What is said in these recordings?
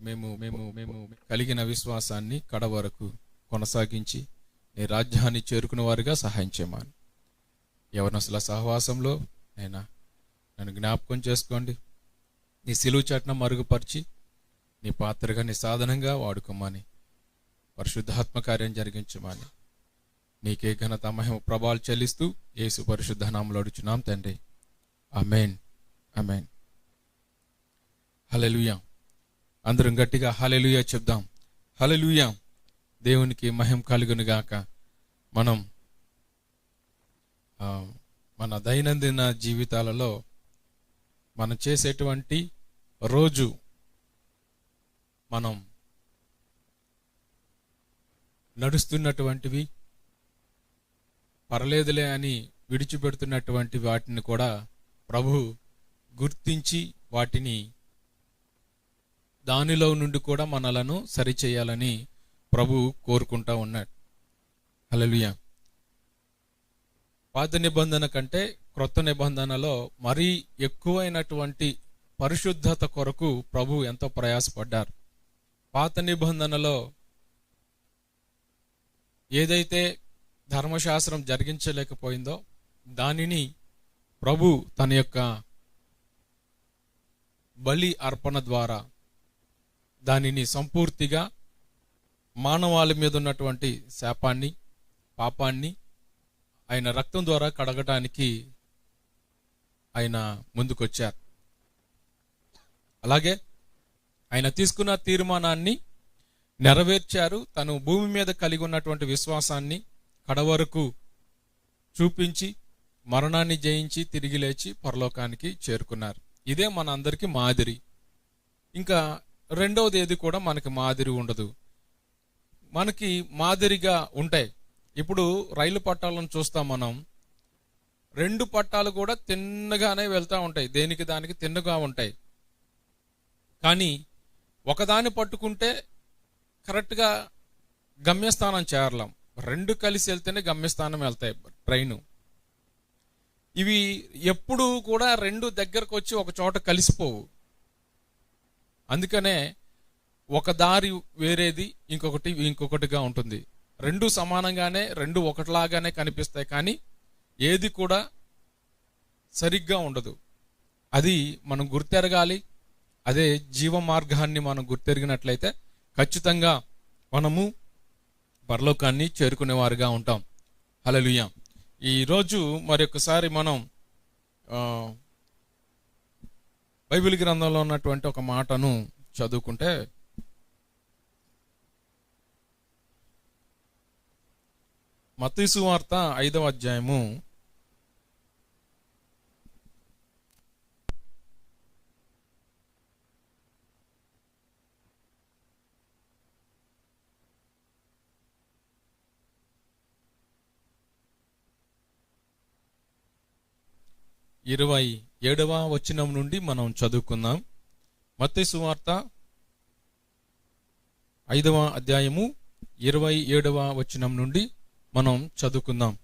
మేము మేము మేము కలిగిన విశ్వాసాన్ని కడ వరకు కొనసాగించి నీ రాజ్యాన్ని చేరుకున్న వారిగా సహాయం చేయమని. యవనసుల సహవాసంలో అయినా నన్ను జ్ఞాపకం చేసుకోండి. నీ సిలువు చట్నం మరుగుపరిచి నీ పాత్రగా నీ సాధనంగా వాడుకోమని పరిశుద్ధాత్మ కార్యం జరిగించమని. నీకే ఘనత మహిమ ప్రభావాలు చెల్లిస్తూ యేసు పరిశుద్ధ నామలు అడుచున్నాం తండ్రి. అమెన్ హలో హలెలుయా అందరం గట్టిగా హలెలుయ చెప్దాం. హలెలుయ దేవునికి మహిం కలుగునుగాక. మనం మన దైనందిన జీవితాలలో మనం చేసేటువంటి రోజు మనం నడుస్తున్నటువంటివి పర్లేదులే అని విడిచిపెడుతున్నటువంటి వాటిని కూడా ప్రభు గుర్తించి వాటిని దానిలో నుండి కూడా మనలను సరిచేయాలని ప్రభు కోరుకుంటా ఉన్నాడు. హల్లెలూయా. పాత నిబంధన కంటే క్రొత్త నిబంధనలో మరీ ఎక్కువైనటువంటి పరిశుద్ధత కొరకు ప్రభు ఎంతో ప్రయాసపడ్డారు. పాత నిబంధనలో ఏదైతే ధర్మశాస్త్రం జరిగించలేకపోయిందో దానిని ప్రభు తన యొక్క బలి అర్పణ ద్వారా దానిని సంపూర్తిగా మానవాళి మీద ఉన్నటువంటి శాపాన్ని పాపాన్ని ఆయన రక్తం ద్వారా కడగటానికి ఆయన ముందుకొచ్చారు. అలాగే ఆయన తీసుకున్న తీర్మానాన్ని నెరవేర్చారు. తను భూమి మీద కలిగి ఉన్నటువంటి విశ్వాసాన్ని కడవరకు చూపించి మరణాన్ని జయించి తిరిగి లేచి పరలోకానికి చేరుకున్నారు. ఇదే మన అందరికీ మాదిరి. ఇంకా రెండవది ఏది కూడా మనకి మాదిరి ఉండదు. మనకి మాదిరిగా ఉంటాయి. ఇప్పుడు రైలు పట్టాలను చూస్తాం మనం. రెండు పట్టాలు కూడా తిన్నగానే వెళ్తూ ఉంటాయి. దేనికి దానికి తిన్నగా ఉంటాయి. కానీ ఒకదాన్ని పట్టుకుంటే కరెక్ట్గా గమ్యస్థానం చేరలేం. రెండు కలిసి వెళ్తేనే గమ్యస్థానం వెళ్తాయి ట్రైను. ఇవి ఎప్పుడు కూడా రెండు దగ్గరకు వచ్చి ఒక చోట కలిసిపోవు. అందుకనే ఒక దారి వేరేది ఇంకొకటి ఇంకొకటిగా ఉంటుంది. రెండు సమానంగానే రెండు ఒకటిలాగానే కనిపిస్తాయి కానీ ఏది కూడా సరిగ్గా ఉండదు. అది మనం గుర్తెరగాలి. అదే జీవ మార్గాన్ని మనం గుర్తెరిగినట్లయితే ఖచ్చితంగా మనము పరలోకాన్ని చేరుకునేవారుగా ఉంటాం. హలలుయ ఈరోజు మరొకసారి మనం బైబిల్ గ్రంథంలో ఉన్నటువంటి ఒక మాటను చదువుకుంటే మతీసు వార్త ఐదవ అధ్యాయము. ఇరవై ఏడవ వచనం నుండి మనం చదువుకుందాం. మత్తే సువార్త ఐదవ అధ్యాయము ఇరవై ఏడవ వచనం నుండి మనం చదువుకుందాం.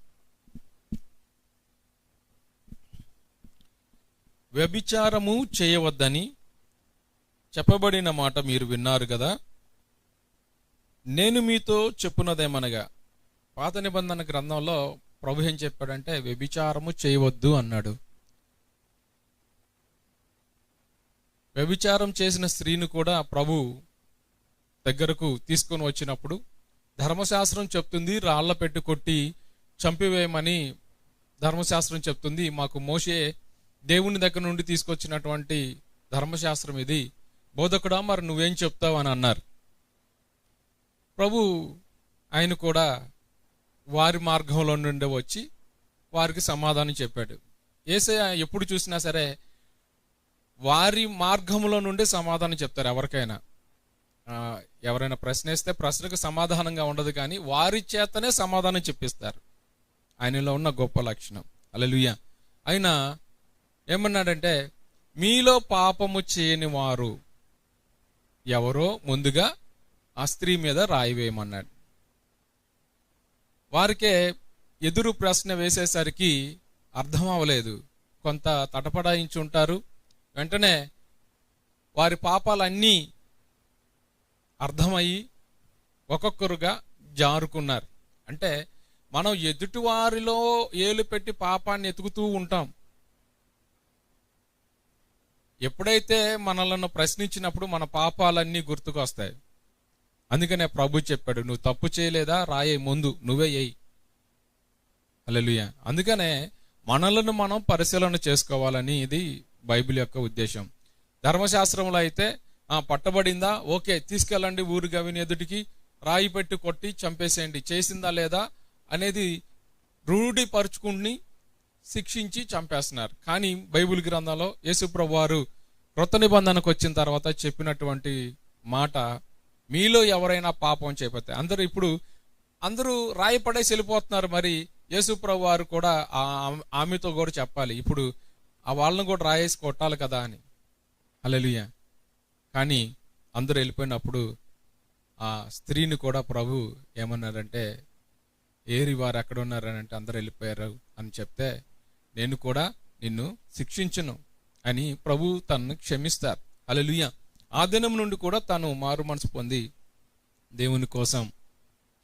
వ్యభిచారము చేయవద్దని చెప్పబడిన మాట మీరు విన్నారు కదా? నేను మీతో చెప్పున్నదేమనగా పాత నిబంధన గ్రంథంలో ప్రభు ఏం చెప్పాడంటే వ్యభిచారము చేయవద్దు అన్నాడు. వ్యభిచారం చేసిన స్త్రీని కూడా ప్రభు దగ్గరకు తీసుకొని వచ్చినప్పుడు ధర్మశాస్త్రం చెప్తుంది రాళ్ళ పెట్టి కొట్టి చంపివేయమని ధర్మశాస్త్రం చెప్తుంది. మాకు మోషే దేవుని దగ్గర నుండి తీసుకొచ్చినటువంటి ధర్మశాస్త్రం ఇది. బోధకుడా మరి నువ్వేం చెప్తావు అని అన్నారు. ప్రభు ఆయన కూడా వారి మార్గంలో నుండి వచ్చి వారికి సమాధానం చెప్పాడు. ఏసయ్య ఎప్పుడు చూసినా సరే వారి మార్గంలో నుండి సమాధానం చెప్తారు ఎవరికైనా. ఎవరైనా ప్రశ్న వేస్తే ప్రశ్నకు సమాధానంగా ఉండదు కానీ వారి చేతనే సమాధానం చెప్పిస్తారు. ఆయనలో ఉన్న గొప్ప లక్షణం. అలలుయ ఆయన ఏమన్నాడంటే మీలో పాపము చేయని వారు ఎవరో ముందుగా ఆ స్త్రీ మీద రాయి వేయమన్నాడు. వారికే ఎదురు ప్రశ్న వేసేసరికి అర్థం అవ్వలేదు. కొంత తటపడాయించి ఉంటారు వెంటనే వారి పాపాలన్నీ అర్థమయ్యి ఒక్కొక్కరుగా జారుకున్నారు. అంటే మనం ఎదుటివారిలో ఏలు పెట్టి పాపాన్ని ఎతుకుతూ ఉంటాం. ఎప్పుడైతే మనలను ప్రశ్నించినప్పుడు మన పాపాలన్నీ గుర్తుకొస్తాయి. అందుకనే ప్రభు చెప్పాడు నువ్వు తప్పు చేయలేదా? రాయే ముందు నువ్వే ఎయ్యి అలెలుయ అందుకనే మనలను మనం పరిశీలన చేసుకోవాలని ఇది బైబిల్ యొక్క ఉద్దేశం. ధర్మశాస్త్రంలో అయితే పట్టబడిందా? ఓకే తీసుకెళ్ళండి ఊరు గవిని ఎదుటికి రాయి పెట్టి కొట్టి చంపేసేయండి. చేసిందా లేదా? అనేది రూఢిపరుచుకుని శిక్షించి చంపేస్తున్నారు. కానీ బైబిల్ గ్రంథంలో యేసుప్రభు వారు క్రొత్త నిబంధనకు వచ్చిన తర్వాత చెప్పినటువంటి మాట మీలో ఎవరైనా పాపం చేయకపోతే అందరూ ఇప్పుడు అందరూ రాయి పడేసి వెళ్ళిపోతున్నారు మరి. యేసుప్రభు వారు కూడా ఆమెతో కూడా చెప్పాలి. ఇప్పుడు ఆ వాళ్ళని కూడా రాయేసి కొట్టాలి కదా అని. హల్లెలూయ. కానీ అందరూ వెళ్ళిపోయినప్పుడు ఆ స్త్రీని కూడా ప్రభు ఏమన్నారంటే ఏరి వారు ఎక్కడ ఉన్నారని అంటే అందరూ వెళ్ళిపోయారు అని చెప్తే నేను కూడా నిన్ను శిక్షించను అని ప్రభు తనను క్షమిస్తారు. హల్లెలూయ. ఆ దినం నుండి కూడా తను మారు మనసు పొంది దేవుని కోసం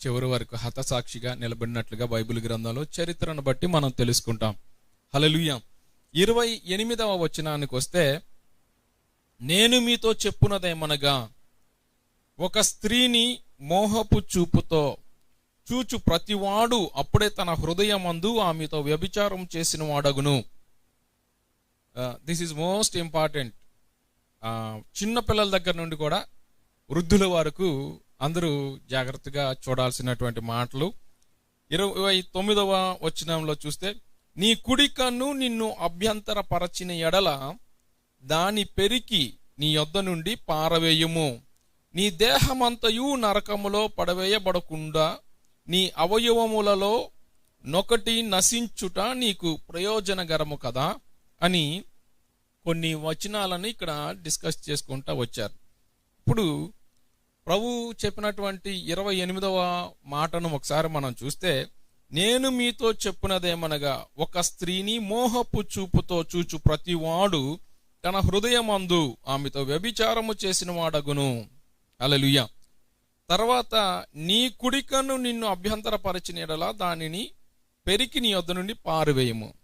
చివరి వరకు హతసాక్షిగా నిలబడినట్లుగా బైబిల్ గ్రంథంలో చరిత్రను బట్టి మనం తెలుసుకుంటాం. హల్లెలూయ. ఇరవై ఎనిమిదవ వచనానికి వస్తే నేను మీతో చెప్పున్నదేమనగా ఒక స్త్రీని మోహపు చూపుతో చూచు ప్రతివాడు అప్పుడే తన హృదయమందు ఆమెతో వ్యభిచారం చేసిన వాడగును. దిస్ ఈజ్ మోస్ట్ ఇంపార్టెంట్ చిన్న పిల్లల దగ్గర నుండి కూడా వృద్ధుల వరకు అందరూ జాగ్రత్తగా చూడాల్సినటువంటి మాటలు. ఇరవై తొమ్మిదవ వచనంలో చూస్తే నీ కుడి కన్ను నిన్ను అభ్యంతరపరచిన ఎడల దాని పెరికి నీ యొద్ద నుండి పారవేయుము. నీ దేహమంతయు నరకములో పడవేయబడకుండా నీ అవయవములలో నొకటి నశించుట నీకు ప్రయోజనకరము కదా అని కొన్ని వచనాలను ఇక్కడ డిస్కస్ చేసుకుంటా వచ్చారు. ఇప్పుడు ప్రభు చెప్పినటువంటి ఇరవై ఎనిమిదవ మాటను ఒకసారి మనం చూస్తే నేను మీతో చెప్పునదేమనగా ఒక స్త్రీని మోహపు చూపుతో చూచు ప్రతివాడు తన హృదయమందు ఆమెతో వ్యభిచారము చేసిన వాడగును అలలుయ తర్వాత నీ కుడికను నిన్ను అభ్యంతరపరిచిన ఎడలా దానిని పెరికి నీ వద్ద నుండి పారివేయము.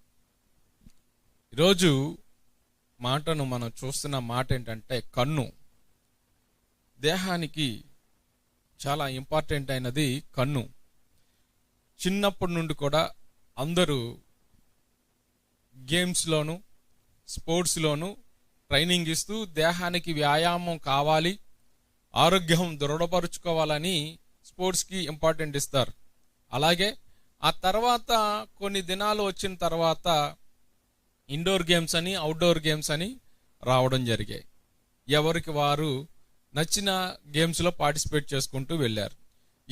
ఈరోజు మాటను మనం చూస్తున్న మాట ఏంటంటే కన్ను. దేహానికి చాలా ఇంపార్టెంట్ అయినది కన్ను. చిన్నప్పటి నుండి కూడా అందరూ గేమ్స్లోను స్పోర్ట్స్లోను ట్రైనింగ్ ఇస్తూ దేహానికి వ్యాయామం కావాలి ఆరోగ్యం దృఢపరుచుకోవాలని స్పోర్ట్స్కి ఇంపార్టెంట్ ఇస్తారు. అలాగే ఆ తర్వాత కొన్ని దినాలు వచ్చిన తర్వాత ఇండోర్ గేమ్స్ అని అవుట్డోర్ గేమ్స్ అని రావడం జరిగాయి. ఎవరికి వారు నచ్చిన గేమ్స్లో పార్టిసిపేట్ చేసుకుంటూ వెళ్ళారు.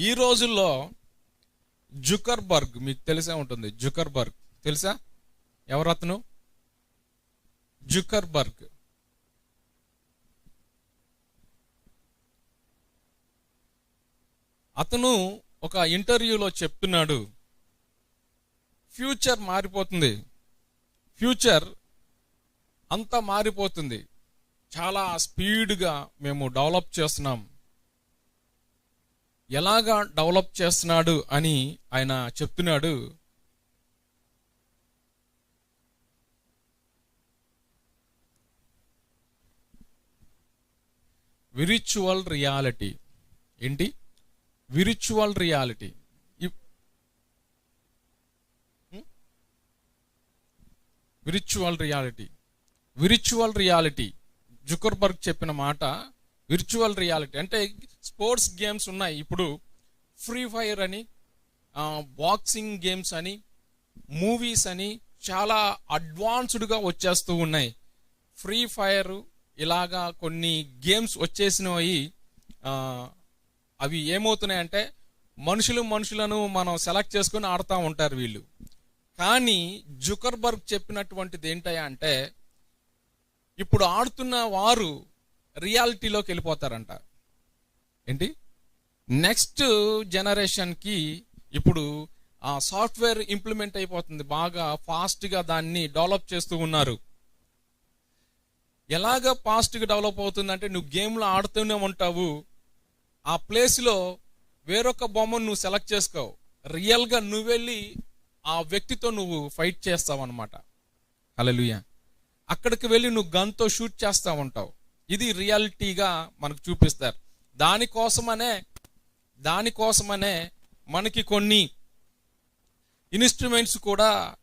ఈ రోజుల్లో జుకర్బర్గ్ మీకు తెలిసే ఉంటుంది. జుకర్బర్గ్. తెలుసా? ఎవరతను జుకర్బర్గ్. అతను ఒక ఇంటర్వ్యూలో చెప్తున్నాడు. ఫ్యూచర్ మారిపోతుంది. ఫ్యూచర్ అంతా మారిపోతుంది. చాలా స్పీడ్గా మేము డెవలప్ చేస్తున్నాం. ఎలాగా డెవలప్ చేస్తున్నాడు అని ఆయన చెప్తున్నాడు. విరిచువల్ రియాలిటీ ఏంటి? Virtual reality virtual reality virtual reality Zuckerberg చెప్పిన మాట విర్చువల్ రియాలిటీ అంటే స్పోర్ట్స్ గేమ్స్ ఉన్నాయి. ఇప్పుడు ఫ్రీ ఫైర్ అని బాక్సింగ్ గేమ్స్ అని మూవీస్ అని చాలా అడ్వాన్స్డ్గా వచ్చేస్తూ ఉన్నాయి. ఫ్రీ ఫైర్ ఇలాగా కొన్ని గేమ్స్ వచ్చేసినవి అవి ఏమవుతున్నాయంటే మనుషులు మనుషులను మనం సెలెక్ట్ చేసుకుని ఆడుతూ ఉంటారు వీళ్ళు. కానీ జుకర్బర్గ్ చెప్పినటువంటిది ఏంటయ్యా అంటే ఇప్పుడు ఆడుతున్న వారు రియాలిటీలోకి వెళ్ళిపోతారంట. ఏంటి? నెక్స్ట్ జనరేషన్కి ఇప్పుడు ఆ సాఫ్ట్వేర్ ఇంప్లిమెంట్ అయిపోతుంది. బాగా ఫాస్ట్గా దాన్ని డెవలప్ చేస్తూ ఉన్నారు. ఎలాగ ఫాస్ట్గా డెవలప్ అవుతుందంటే నువ్వు గేమ్లో ఆడుతూనే ఉంటావు. ఆ ప్లేస్లో వేరొక బొమ్మను నువ్వు సెలెక్ట్ చేసుకోవు రియల్గా నువ్వు వెళ్ళి ఆ వ్యక్తితో నువ్వు ఫైట్ చేస్తావు అనమాట అలలుయ అక్కడికి వెళ్ళి నువ్వు గన్తో షూట్ చేస్తూ ఉంటావు. ఇది రియాలిటీగా మనకు చూపిస్తారు. దానికోసమనే దానికోసమనే మనకి కొన్ని ఇన్స్ట్రుమెంట్స్ కూడా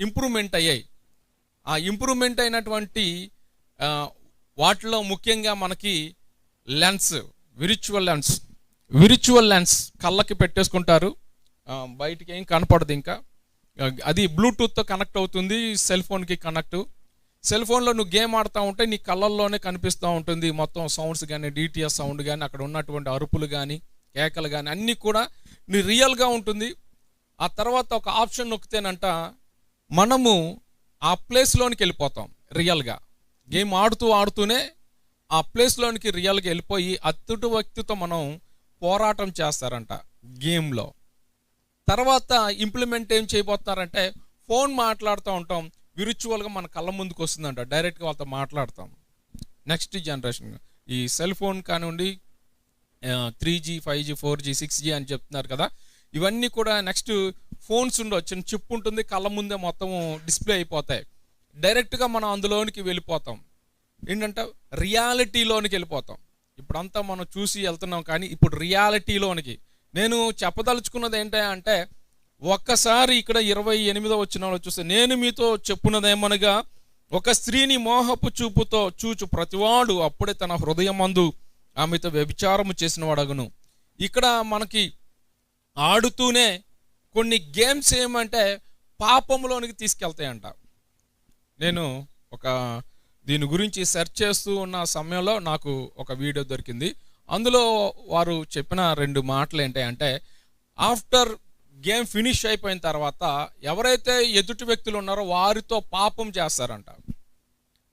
ఇంప్రూవ్మెంట్ అయ్యాయి. ఆ ఇంప్రూవ్మెంట్ అయినటువంటి వాటిలో ముఖ్యంగా మనకి lens virtual lens. Virtual lens కళ్ళకి పెట్టేసుకుంటారు. బయటికి ఏం కనపడదు ఇంకా. అది బ్లూటూత్తో కనెక్ట్ అవుతుంది సెల్ ఫోన్కి కనెక్ట్. సెల్ ఫోన్లో నువ్వు గేమ్ ఆడుతూ ఉంటే నీ కళ్ళల్లోనే కనిపిస్తూ ఉంటుంది. మొత్తం సౌండ్స్ కానీ డిటిఎస్ సౌండ్ కానీ అక్కడ ఉన్నటువంటి అరుపులు కానీ కేకలు కానీ అన్నీ కూడా నీ రియల్గా ఉంటుంది. ఆ తర్వాత ఒక ఆప్షన్ నొక్కితేనంట మనము ఆ ప్లేస్లోనికి వెళ్ళిపోతాం రియల్గా. గేమ్ ఆడుతూ ఆడుతూనే ఆ ప్లేస్లోనికి రియల్గా వెళ్ళిపోయి అత్తుటి వ్యక్తితో మనం పోరాటం చేస్తారంట గేమ్లో. తర్వాత ఇంప్లిమెంట్ ఏం చేయబోతున్నారంటే ఫోన్ మాట్లాడుతూ ఉంటాం. విరిచువల్గా మన కళ్ళ ముందుకు వస్తుందంట. డైరెక్ట్గా వాళ్ళతో మాట్లాడతాం. నెక్స్ట్ జనరేషన్ ఈ సెల్ ఫోన్ కానివ్వండి three G five G four G six G అని చెప్తున్నారు కదా. ఇవన్నీ కూడా నెక్స్ట్ ఫోన్స్ ఉండవు చిన్న చిప్ ఉంటుంది కళ్ళ ముందే మొత్తం డిస్ప్లే అయిపోతాయి. డైరెక్ట్గా మనం అందులోనికి వెళ్ళిపోతాం. ఏంటంటే రియాలిటీలోనికి వెళ్ళిపోతాం. ఇప్పుడంతా మనం చూసి వెళ్తున్నాం కానీ ఇప్పుడు రియాలిటీలోనికి నేను చెప్పదలుచుకున్నది ఏంటంటే ఒక్కసారి ఇక్కడ ఇరవై ఎనిమిదో వచ్చిన వాళ్ళు చూస్తే నేను మీతో చెప్పున్నదేమనగా ఒక స్త్రీని మోహపు చూపుతో చూచు. ప్రతివాడు అప్పుడే తన హృదయమందు ఆమెతో వ్యభిచారము చేసిన వాడగును ఇక్కడ మనకి ఆడుతూనే కొన్ని గేమ్స్ ఏమంటే పాపంలోనికి తీసుకెళ్తాయంట. నేను ఒక దీని గురించి సెర్చ్ చేస్తూ ఉన్న సమయంలో నాకు ఒక వీడియో దొరికింది. అందులో వారు చెప్పిన రెండు మాటలు ఏంటంటే ఆఫ్టర్ గేమ్ ఫినిష్ అయిపోయిన తర్వాత ఎవరైతే ఎదుటి వ్యక్తులు ఉన్నారో వారితో పాపం చేస్తారంట.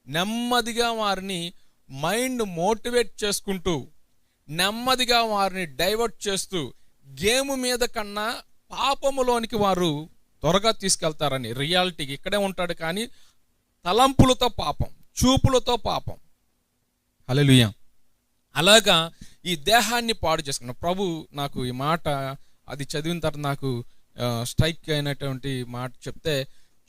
నెమ్మదిగా వారిని మైండ్ మోటివేట్ చేసుకుంటూ నెమ్మదిగా వారిని డైవర్ట్ చేస్తూ గేమ్ మీద కన్నా పాపములోనికి వారు త్వరగా తీసుకెళ్తారని రియాలిటీకి ఇక్కడే ఉంటాడు కానీ తలంపులతో పాపం చూపులతో పాపం. హలో అలాగా ఈ దేహాన్ని పాడు చేసుకున్న ప్రభు నాకు ఈ మాట అది చదివిన తర్వాత నాకు స్ట్రైక్ అయినటువంటి మాట చెప్తే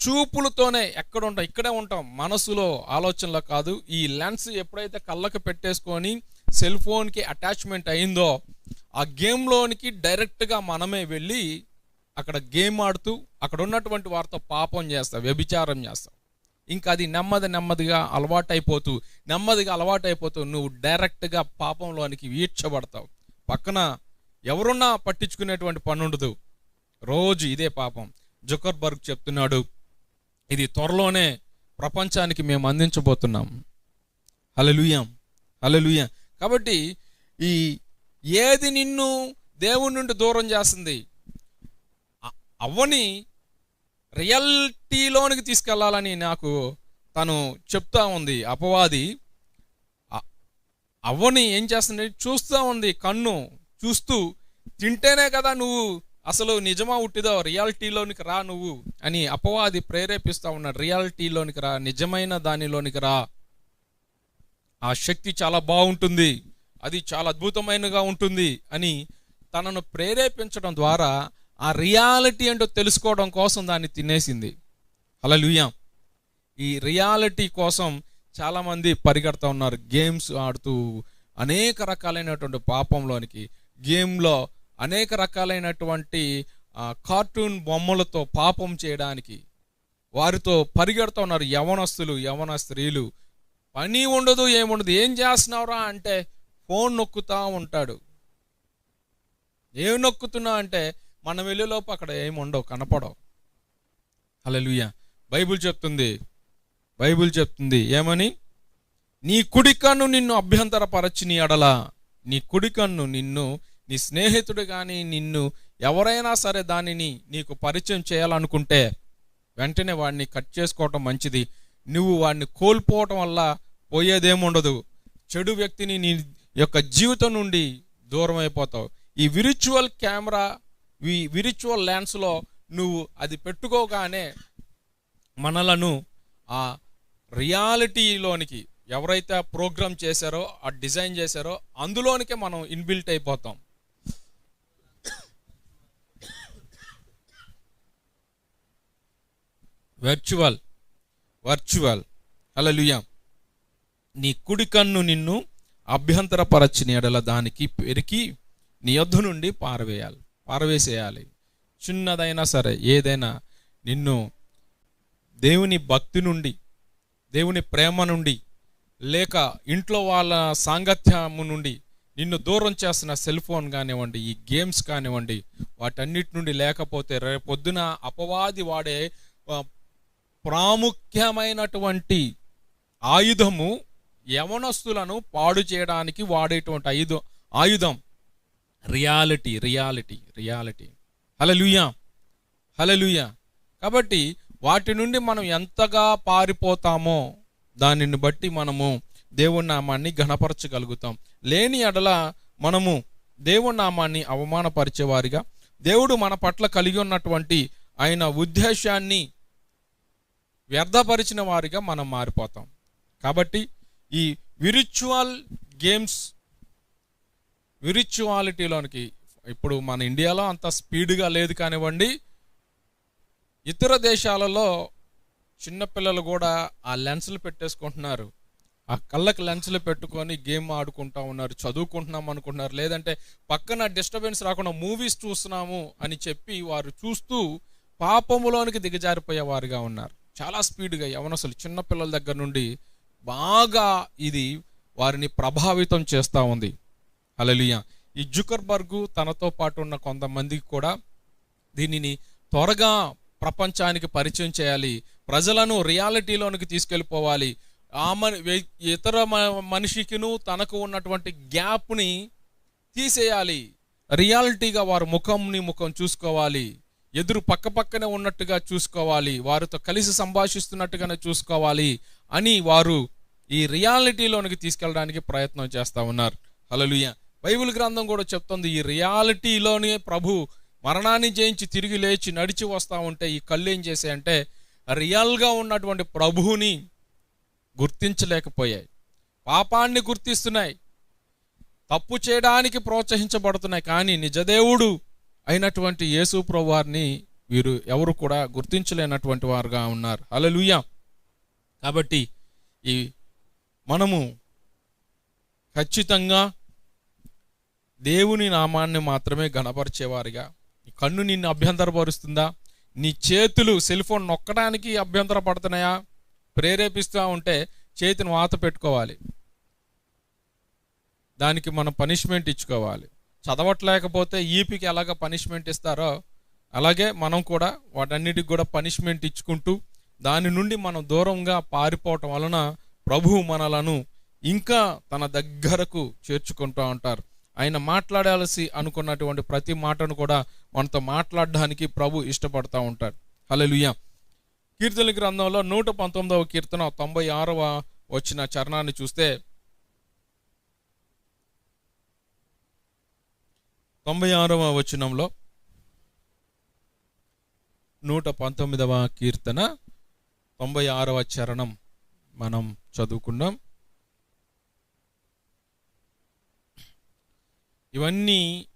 చూపులతోనే ఎక్కడ ఉంటాం ఇక్కడే ఉంటాం మనసులో ఆలోచనలో కాదు. ఈ లెన్స్ ఎప్పుడైతే కళ్ళకు పెట్టేసుకొని సెల్ ఫోన్కి అటాచ్మెంట్ అయిందో ఆ గేమ్లోనికి డైరెక్ట్గా మనమే వెళ్ళి అక్కడ గేమ్ ఆడుతూ అక్కడ ఉన్నటువంటి వారితో పాపం చేస్తాం వ్యభిచారం చేస్తాం. ఇంకా అది నెమ్మది నెమ్మదిగా అలవాటైపోతూ నెమ్మదిగా అలవాటైపోతూ నువ్వు డైరెక్ట్గా పాపంలోనికి వీడ్చబడతావు పక్కన ఎవరున్నా పట్టించుకునేటువంటి పని ఉండదు రోజు ఇదే పాపం. జుకర్బర్గ్ చెప్తున్నాడు ఇది త్వరలోనే ప్రపంచానికి మేము అందించబోతున్నాం. హలలుయం హలలుయం కాబట్టి ఈ ఏది నిన్ను దేవుని నుండి దూరం చేస్తుంది? అవ్వని రియాలిటీలోనికి తీసుకెళ్ళాలని నాకు తను చెప్తా ఉంది. అపవాది అవ్వని ఏం చేస్తుంది? చూస్తూ ఉంది కన్ను. చూస్తూ తింటేనే కదా నువ్వు అసలు నిజమా ఉట్టిదో? రియాలిటీలోనికి రా నువ్వు అని అపవాది ప్రేరేపిస్తా ఉన్నాడు. రియాలిటీలోనికి రా నిజమైన దానిలోనికి రా. ఆ శక్తి చాలా బాగుంటుంది. అది చాలా అద్భుతమైనగా ఉంటుంది అని తనను ప్రేరేపించడం ద్వారా ఆ రియాలిటీ ఏంటో తెలుసుకోవడం కోసం దాన్ని తినేసింది. అలా ఈ రియాలిటీ కోసం చాలామంది పరిగెడతా ఉన్నారు. గేమ్స్ ఆడుతూ అనేక రకాలైనటువంటి పాపంలోనికి. గేమ్లో అనేక రకాలైనటువంటి కార్టూన్ బొమ్మలతో పాపం చేయడానికి వారితో పరిగెడుతూ ఉన్నారు యవనస్తులు యవన స్త్రీలు. పని ఉండదు ఏముండదు ఏం చేస్తున్నావురా అంటే ఫోన్ నొక్కుతా ఉంటాడు. ఏం నొక్కుతున్నా అంటే మనం వెళ్ళేలోపు అక్కడ ఏముండవు ఉండవు కనపడవు. హల్లెలూయా. బైబిల్ చెప్తుంది బైబిల్ చెప్తుంది ఏమని? నీ కుడి కన్ను నిన్ను అభ్యంతరపరచి నీ అడలా నీ కుడి కన్ను నిన్ను నీ స్నేహితుడు కానీ నిన్ను ఎవరైనా సరే దానిని నీకు పరిచయం చేయాలనుకుంటే వెంటనే వాడిని కట్ చేసుకోవటం మంచిది. నువ్వు వాడిని కోల్పోవటం వల్ల పోయేదేముండదు చెడు వ్యక్తిని నీ యొక్క జీవితం నుండి దూరం అయిపోతావు. ఈ విరిచువల్ కెమెరా ఈ విరిచువల్ లెన్స్లో నువ్వు అది పెట్టుకోగానే మనలను ఆ రియాలిటీలోనికి ఎవరైతే ఆ ప్రోగ్రామ్ చేశారో ఆ డిజైన్ చేశారో అందులోనికే మనం ఇన్బిల్ట్ అయిపోతాం. వర్చువల్ వర్చువల్ అలలుయా నీ కుడి కన్ను నిన్ను అభ్యంతరపరచిన ఎడల దానికి పెరికి నీ యొద్ధ నుండి పారవేయాలి. పారవేసేయాలి. చిన్నదైనా సరే ఏదైనా నిన్ను దేవుని భక్తి నుండి దేవుని ప్రేమ నుండి లేక ఇంట్లో వాళ్ళ సాంగత్యము నుండి నిన్ను దూరం చేస్తున్న సెల్ ఫోన్ కానివ్వండి ఈ గేమ్స్ కానివ్వండి వాటన్నిటి నుండి లేకపోతే రేపొద్దున అపవాది వాడే ప్రాముఖ్యమైనటువంటి ఆయుధము యవనస్తులను పాడు చేయడానికి వాడేటువంటి ఆయుధం ఆయుధం. Reality reality reality. Hallelujah hallelujah కాబట్టి వాటి నుండి మనం ఎంతగా పారిపోతామో దానిని బట్టి మనము దేవుని నామాన్ని ఘనపరచగలుగుతాం. లేని ఎడల మనము దేవుని నామాన్ని అవమానపరిచేవారిగా దేవుడు మన పట్ల కలిగి ఉన్నటువంటి ఆయన ఉద్దేశాన్ని వ్యర్థపరిచిన వారిగా మనం మారిపోతాం. కాబట్టి ఈ విరిచువల్ గేమ్స్ విరిచువాలిటీలోనికి ఇప్పుడు మన ఇండియాలో అంత స్పీడ్గా లేదు కానివ్వండి ఇతర దేశాలలో చిన్నపిల్లలు కూడా ఆ లెన్సులు పెట్టేసుకుంటున్నారు. ఆ కళ్ళకి లెన్సులు పెట్టుకొని గేమ్ ఆడుకుంటా ఉన్నారు చదువుకుంటున్నాం అనుకుంటున్నారు. లేదంటే పక్కన డిస్టర్బెన్స్ రాకుండా మూవీస్ చూస్తున్నాము అని చెప్పి వారు చూస్తూ పాపములోనికి దిగజారిపోయేవారుగా ఉన్నారు. చాలా స్పీడ్గా యవనసులు చిన్నపిల్లల దగ్గర నుండి బాగా ఇది వారిని ప్రభావితం చేస్తూ ఉంది. అలలియ ఈ జుకర్బర్గు తనతో పాటు ఉన్న కొంతమందికి కూడా దీనిని త్వరగా ప్రపంచానికి పరిచయం చేయాలి. ప్రజలను రియాలిటీలోనికి తీసుకెళ్ళిపోవాలి. ఆ మన ఇతర మ- మనిషికిను తనకు ఉన్నటువంటి గ్యాప్ని తీసేయాలి. రియాలిటీగా వారు ముఖంని ముఖం చూసుకోవాలి. ఎదురు పక్క పక్కనే ఉన్నట్టుగా చూసుకోవాలి వారితో కలిసి సంభాషిస్తున్నట్టుగానే చూసుకోవాలి అని వారు ఈ రియాలిటీలోనికి తీసుకెళ్ళడానికి ప్రయత్నం చేస్తా ఉన్నారు. హలలుయ బైబిల్ గ్రంథం కూడా చెప్తుంది ఈ రియాలిటీలోనే ప్రభు మరణాన్ని జయించి తిరిగి లేచి నడిచి వస్తూ ఉంటే ఈ కళ్ళు ఏం చేసాయంటే రియల్గా ఉన్నటువంటి ప్రభువుని గుర్తించలేకపోయాయి. పాపాన్ని గుర్తిస్తున్నాయి. తప్పు చేయడానికి ప్రోత్సహించబడుతున్నాయి కానీ నిజదేవుడు అయినటువంటి యేసు ప్రభువారిని వీరు ఎవరు కూడా గుర్తించలేనటువంటి వారుగా ఉన్నారు. హల్లెలూయా. కాబట్టి ఈ మనము ఖచ్చితంగా దేవుని నామాన్ని మాత్రమే గణపరిచేవారిగా. నీ కన్ను నిన్ను అభ్యంతరపరుస్తుందా? నీ చేతులు సెల్ ఫోన్ నొక్కడానికి అభ్యంతరపడుతున్నాయా? ప్రేరేపిస్తూ ఉంటే చేతిని వాత పెట్టుకోవాలి. దానికి మనం పనిష్మెంట్ ఇచ్చుకోవాలి. చదవట్లేకపోతే ఈపీకి ఎలాగ పనిష్మెంట్ ఇస్తారో అలాగే మనం కూడా వాటన్నిటికి కూడా పనిష్మెంట్ ఇచ్చుకుంటూ దాని నుండి మనం దూరంగా పారిపోవటం వలన ప్రభువు మనలను ఇంకా తన దగ్గరకు చేర్చుకుంటూ ఉంటారు. ఆయన మాట్లాడాల్సి అనుకున్నటువంటి ప్రతి మాటను కూడా మనతో మాట్లాడడానికి ప్రభు ఇష్టపడతా ఉంటాడు. హలలుయ కీర్తన గ్రంథంలో నూట పంతొమ్మిదవ కీర్తన తొంభై ఆరవ వచ్చిన చరణాన్ని చూస్తే తొంభై ఆరవ వచనంలో నూట పంతొమ్మిదవ కీర్తన తొంభై ఆరవ చరణం మనం చదువుకున్నాం. ఇవన్నీ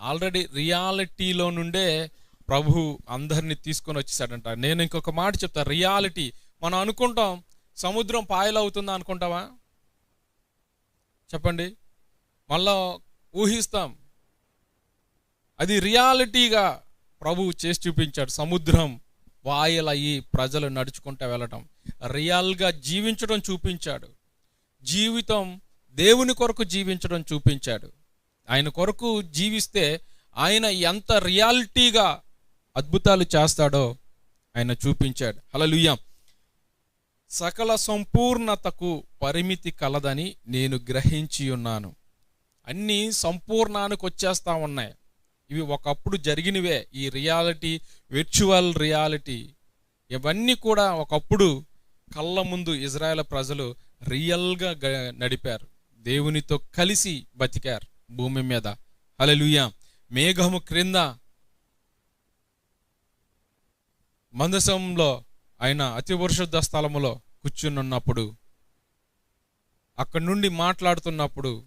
ఆల్రెడీ రియాలిటీలో నుండే ప్రభు అందరిని తీసుకొని వచ్చేసాడంట. నేను ఇంకొక మాట చెప్తా రియాలిటీ. మనం అనుకుంటాం సముద్రం పాయలవుతుందా అనుకుంటావా? చెప్పండి. మళ్ళా ఊహిస్తాం. అది రియాలిటీగా ప్రభువు చేసి చూపించాడు. సముద్రం వాయలయ్యి ప్రజలు నడుచుకుంటూ వెళ్ళటం. రియల్గా జీవించడం చూపించాడు. జీవితం దేవుని కొరకు జీవించడం చూపించాడు. ఆయన కొరకు జీవిస్తే ఆయన ఎంత రియాలిటీగా అద్భుతాలు చేస్తాడో ఆయన చూపించాడు. హల్లెలూయా. సకల సంపూర్ణతకు పరిమితి కలదని నేను గ్రహించి ఉన్నాను. అన్నీ సంపూర్ణానికి వచ్చేస్తా ఉన్నాయి. ఇవి ఒకప్పుడు జరిగినవే. ఈ రియాలిటీ విర్చువల్ రియాలిటీ ఇవన్నీ కూడా ఒకప్పుడు కళ్ళ ముందు ఇజ్రాయెల్ ప్రజలు రియల్గా నడిపారు. దేవునితో కలిసి బతికారు భూమి మీద. హల్లెలూయా. మేఘము క్రింద మందసంలో ఆయన అతి పరిశుద్ధ స్థలములో కూర్చునున్నప్పుడు అక్కడి నుండి మాట్లాడుతున్నప్పుడు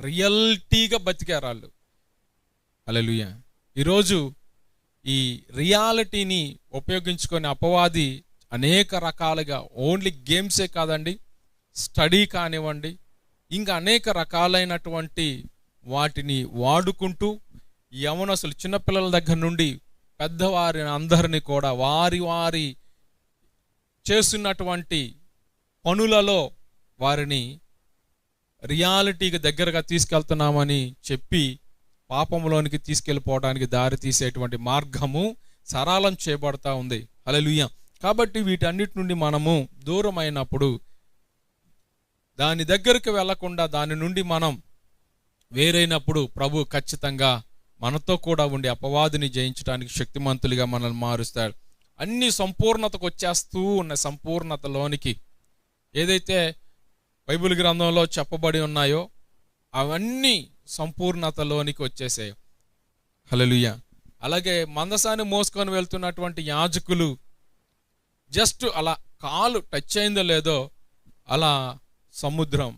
రియల్టీగా బతికారు వాళ్ళు. అలలుయ ఈరోజు ఈ రియాలిటీని ఉపయోగించుకొని అపవాది అనేక రకాలుగా ఓన్లీ గేమ్సే కాదండి స్టడీ కానివ్వండి ఇంకా అనేక రకాలైనటువంటి వాటిని వాడుకుంటూ యవనసులు చిన్నపిల్లల దగ్గర నుండి పెద్దవారిని అందరినీ కూడా వారి వారి చేస్తున్నటువంటి పనులలో వారిని రియాలిటీకి దగ్గరగా తీసుకెళ్తున్నామని చెప్పి పాపంలోనికి తీసుకెళ్ళిపోవడానికి దారి తీసేటువంటి మార్గము సరళం చేయబడతా ఉంది. అలలుయ కాబట్టి వీటన్నిటి నుండి మనము దూరం అయినప్పుడు దాని దగ్గరికి వెళ్ళకుండా దాని నుండి మనం వేరైనప్పుడు ప్రభు ఖచ్చితంగా మనతో కూడా ఉండి అపవాదిని జయించడానికి శక్తిమంతులుగా మనల్ని మారుస్తాడు. అన్ని సంపూర్ణతకు వచ్చేస్తూ ఉన్న సంపూర్ణతలోనికి ఏదైతే బైబిల్ గ్రంథంలో చెప్పబడి ఉన్నాయో అవన్నీ సంపూర్ణతలోనికి వచ్చేసాయి. హలలుయ అలాగే మందసాన్ని మోసుకొని వెళ్తున్నటువంటి యాజకులు జస్ట్ అలా కాలు టచ్ అయిందో లేదో అలా సముద్రం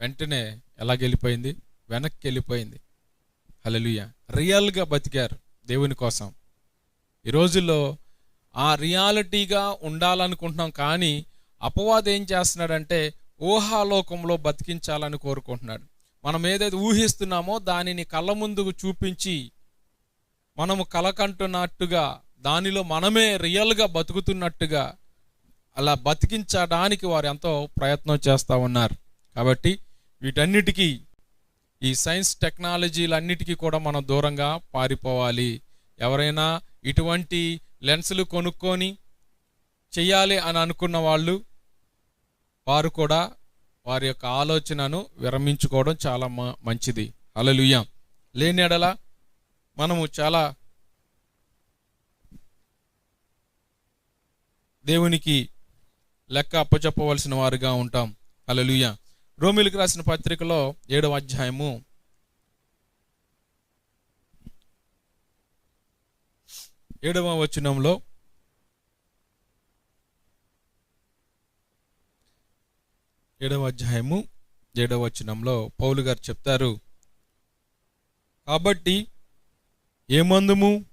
వెంటనే ఎలా గెలిపోయింది వెనక్కి వెళ్ళిపోయింది హలలుయ రియల్గా బతికారు దేవుని కోసం. ఈ రోజుల్లో ఆ రియాలిటీగా ఉండాలనుకుంటున్నాం కానీ అపవాదం ఏం చేస్తున్నాడంటే ఊహాలోకంలో బతికించాలని కోరుకుంటున్నాడు. మనం ఏదైతే ఊహిస్తున్నామో దానిని కళ్ళ ముందుకు చూపించి మనము కలకంటున్నట్టుగా దానిలో మనమే రియల్గా బతుకుతున్నట్టుగా అలా బతికించడానికి వారు ఎంతో ప్రయత్నం చేస్తూ ఉన్నారు. కాబట్టి వీటన్నిటికీ ఈ సైన్స్ టెక్నాలజీలన్నిటికీ కూడా మనం దూరంగా పారిపోవాలి. ఎవరైనా ఇటువంటి లెన్సులు కొనుక్కొని చేయాలి అని అనుకున్న వాళ్ళు వారు కూడా వారి యొక్క ఆలోచనను విరమించుకోవడం చాలా మ- మంచిది. అలలుయ లేని ఎడల మనము చాలా దేవునికి లెక్క అప్పచెప్పవలసిన వారుగా ఉంటాం. అలలుయ రోమిలికి రాసిన పత్రికలో ఏడవ అధ్యాయము. ఏడవ వచనంలో ఏడవ అధ్యాయము ఏడవ వచనంలో పౌలు గారు చెప్తారు కాబట్టి ఏమందుము?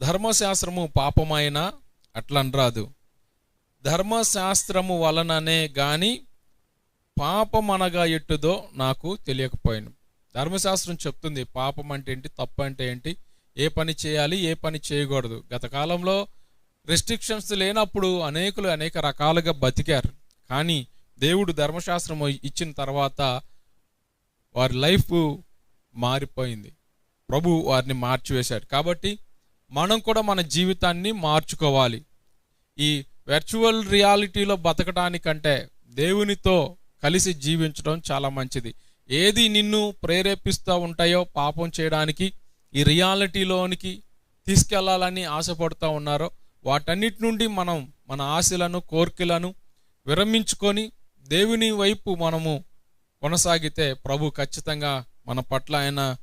ధర్మశాస్త్రము పాపమైన? అట్లనరాదు. ధర్మశాస్త్రము వలననే గాని పాపమనగా ఎట్టుదో నాకు తెలియకపోయాను. ధర్మశాస్త్రం చెప్తుంది పాపం అంటే ఏంటి? తప్పు అంటే ఏంటి? ఏ పని చేయాలి? ఏ పని చేయకూడదు. గత కాలంలో రెస్ట్రిక్షన్స్ లేనప్పుడు అనేకులు అనేక రకాలుగా బతికారు. కానీ దేవుడు ధర్మశాస్త్రం ఇచ్చిన తర్వాత వారి లైఫ్ మారిపోయింది. ప్రభు వారిని మార్చివేశాడు. కాబట్టి మనం కూడా మన జీవితాన్ని మార్చుకోవాలి. ఈ వర్చువల్ రియాలిటీలో బతకడానికంటే దేవునితో కలిసి జీవించడం చాలా మంచిది. ఏది నిన్ను ప్రేరేపిస్తూ ఉంటాయో పాపం చేయడానికి ఈ రియాలిటీలోనికి తీసుకెళ్ళాలని ఆశపడుతూ ఉన్నారో వాటన్నిటి నుండి మనం మన ఆశలను కోరికలను విరమించుకొని దేవుని వైపు మనము కొనసాగితే ప్రభు ఖచ్చితంగా మన పట్ల ఆయన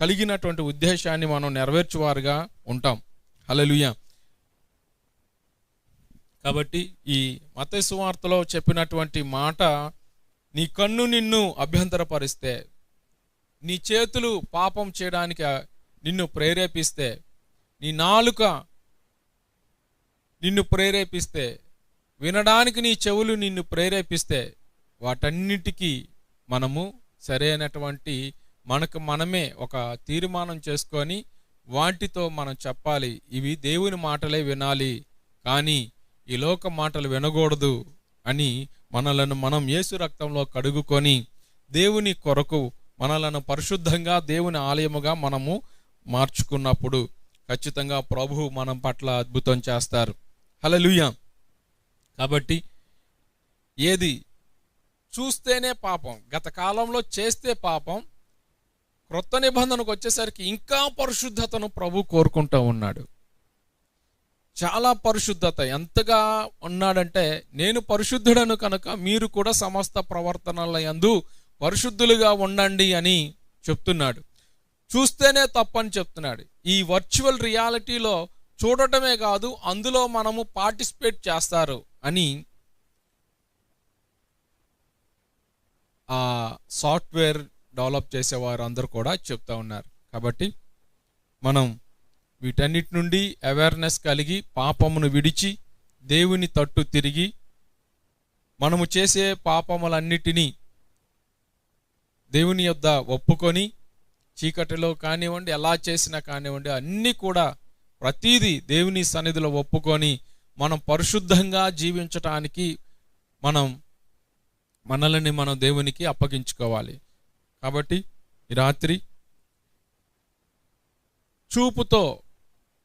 కలిగినటువంటి ఉద్దేశాన్ని మనం నెరవేర్చువారుగా ఉంటాం. హలలుయ కాబట్టి ఈ మత సువార్తలో చెప్పినటువంటి మాట నీ కన్ను నిన్ను అభ్యంతరపరిస్తే నీ చేతులు పాపం చేయడానికి నిన్ను ప్రేరేపిస్తే నీ నాలుక నిన్ను ప్రేరేపిస్తే వినడానికి నీ చెవులు నిన్ను ప్రేరేపిస్తే వాటన్నిటికీ మనము సరైనటువంటి మనకు మనమే ఒక తీర్మానం చేసుకొని వాటితో మనం చెప్పాలి. ఇవి దేవుని మాటలే వినాలి. కానీ ఈ లోక మాటలు వినకూడదు అని మనలను మనం యేసు రక్తంలో కడుగుకొని దేవుని కొరకు మనలను పరిశుద్ధంగా దేవుని ఆలయముగా మనము మార్చుకున్నప్పుడు ఖచ్చితంగా ప్రభువు మనం పట్ల అద్భుతం చేస్తారు. హల్లెలూయా. కాబట్టి ఏది చూస్తేనే పాపం గత కాలంలో చేస్తే పాపం క్రొత్త నిబంధనకు వచ్చేసరికి ఇంకా పరిశుద్ధతను ప్రభు కోరుకుంటూ ఉన్నాడు. చాలా పరిశుద్ధత. ఎంతగా ఉన్నాడంటే నేను పరిశుద్ధుడను కనుక మీరు కూడా సమస్త ప్రవర్తనల యందు పరిశుద్ధులుగా ఉండండి అని చెప్తున్నాడు. చూస్తేనే తప్పని చెప్తున్నాడు. ఈ వర్చువల్ రియాలిటీలో చూడటమే కాదు అందులో మనము పార్టిసిపేట్ చేస్తారు. అని ఆ సాఫ్ట్వేర్ డెవలప్ చేసేవారు అందరూ కూడా చెప్తా ఉన్నారు. కాబట్టి మనం వీటన్నిటి నుండి అవేర్నెస్ కలిగి పాపమును విడిచి దేవుని తట్టు తిరిగి మనము చేసే పాపములన్నిటినీ దేవుని యొద్ద ఒప్పుకొని చీకటిలో కానివ్వండి ఎలా చేసినా కానివ్వండి అన్నీ కూడా ప్రతీది దేవుని సన్నిధిలో ఒప్పుకొని మనం పరిశుద్ధంగా జీవించటానికి మనం మనల్ని మనం దేవునికి అప్పగించుకోవాలి. కాబట్టి ఈ రాత్రి చూపుతో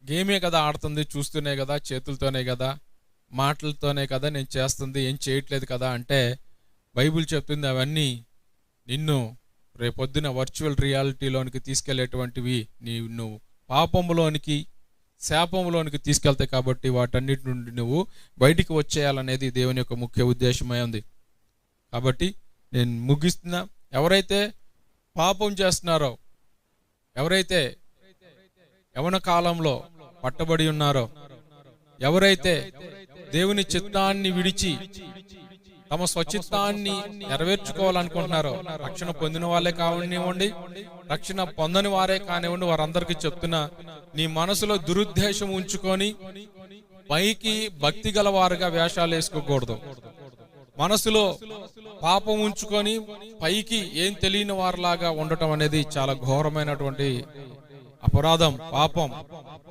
గేమే కదా ఆడుతుంది చూస్తూనే కదా చేతులతోనే కదా మాటలతోనే కదా నేను చేస్తుంది ఏం చేయట్లేదు కదా అంటే బైబిల్ చెప్తుంది అవన్నీ నిన్ను రేపొద్దున వర్చువల్ రియాలిటీలోనికి తీసుకెళ్ళేటువంటివి నువ్వు పాపంలోనికి శాపంలోనికి తీసుకెళ్తాయి కాబట్టి వాటన్నిటి నుండి నువ్వు బయటికి వచ్చేయాలనేది దేవుని యొక్క ముఖ్య ఉద్దేశమై ఉంది. కాబట్టి నేను ముగిస్తున్నా. ఎవరైతే పాపం చేస్తున్నారో ఎవరైతే యవన కాలంలో పట్టబడి ఉన్నారో ఎవరైతే దేవుని చిత్తాన్ని విడిచి తమ స్వచిత్తాన్ని నెరవేర్చుకోవాలనుకుంటున్నారో. రక్షణ పొందిన వాళ్ళే కానివ్వండి రక్షణ పొందని వారే కానివ్వండి వారందరికీ చెప్తున్నా నీ మనసులో దురుద్దేశం ఉంచుకొని పైకి భక్తి గల వారుగా వేషాలు వేసుకోకూడదు. మనసులో పాపం ఉంచుకొని పైకి ఏం తెలియని వారిలాగా ఉండటం అనేది చాలా ఘోరమైనటువంటి అపరాధం పాపం.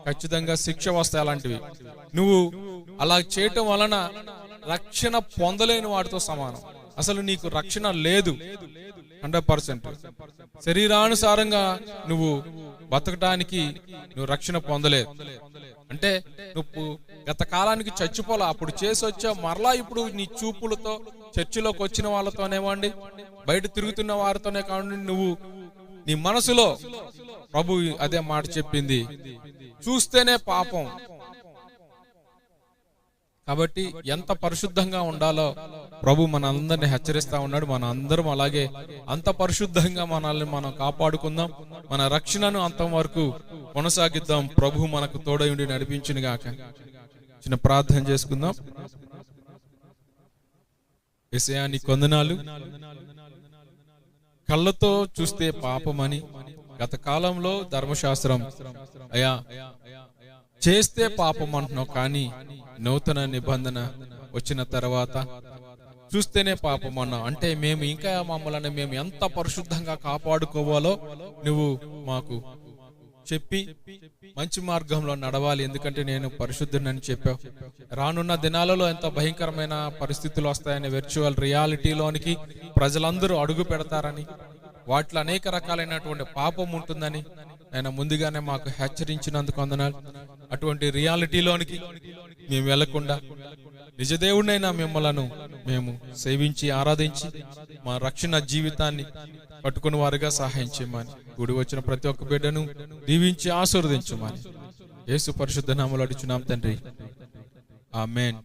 ఖచ్చితంగా శిక్ష వస్తాయి అలాంటివి. నువ్వు అలా చేయటం వలన రక్షణ పొందలేని వాడితో సమానం. అసలు నీకు రక్షణ లేదు. Hundred percent. శరీరానుసారంగా నువ్వు బతకటానికి నువ్వు రక్షణ పొందలేదు. అంటే నువ్వు గత కాలానికి చచ్చిపోలా. అప్పుడు చేసి వచ్చా మరలా ఇప్పుడు నీ చూపులతో చర్చిలోకి వచ్చిన వాళ్ళతోనేవ్వండి బయట తిరుగుతున్న వారితోనే కావండి నువ్వు నీ మనసులో ప్రభు అదే మాట చెప్పింది. చూస్తేనే పాపం. కాబట్టి ఎంత పరిశుద్ధంగా ఉండాలో ప్రభు మన అందరిని హెచ్చరిస్తా ఉన్నాడు. మన అందరం అలాగే అంత పరిశుద్ధంగా మనల్ని మనం కాపాడుకుందాం. మన రక్షణను అంతం వరకు కొనసాగిద్దాం. ప్రభు మనకు తోడై ఉండి నడిపించిన గాక. చిన్న ప్రార్థన చేసుకుందాం. విషయాన్ని కొందనాలు కళ్ళతో చూస్తే పాపమని గత కాలంలో ధర్మశాస్త్రం అయ్యా చేస్తే పాపం అంటున్నావు కానీ నూతన నిబంధన వచ్చిన తర్వాత చూస్తేనే పాపం అన్నావు. అంటే మేము ఇంకా మమ్మల్ని మేము ఎంత పరిశుద్ధంగా కాపాడుకోవాలో నువ్వు మాకు చెప్పి మంచి మార్గంలో నడవాలి. ఎందుకంటే నేను పరిశుద్ధునని చెప్పావు. రానున్న దినాలలో ఎంత భయంకరమైన పరిస్థితులు వస్తాయని వెర్చువల్ రియాలిటీలోనికి ప్రజలందరూ అడుగు పెడతారని వాటిలో అనేక రకాలైనటువంటి పాపం ఉంటుందని ఆయన ముందుగానే మాకు హెచ్చరించినందుకు వందనాలు. అటువంటి రియాలిటీలోనికి మేము వెళ్ళకుండా నిజదేవుడినైనా మిమ్మలను మేము సేవించి ఆరాధించి మా రక్షణ జీవితాన్ని పట్టుకుని వారుగా సహాయం చేయమని గుడి వచ్చిన ప్రతి ఒక్క బిడ్డను దీవించి ఆశీర్వదించమని యేసు పరిశుద్ధ నామలు అడుచున్నాం తండ్రి. ఆమెన్.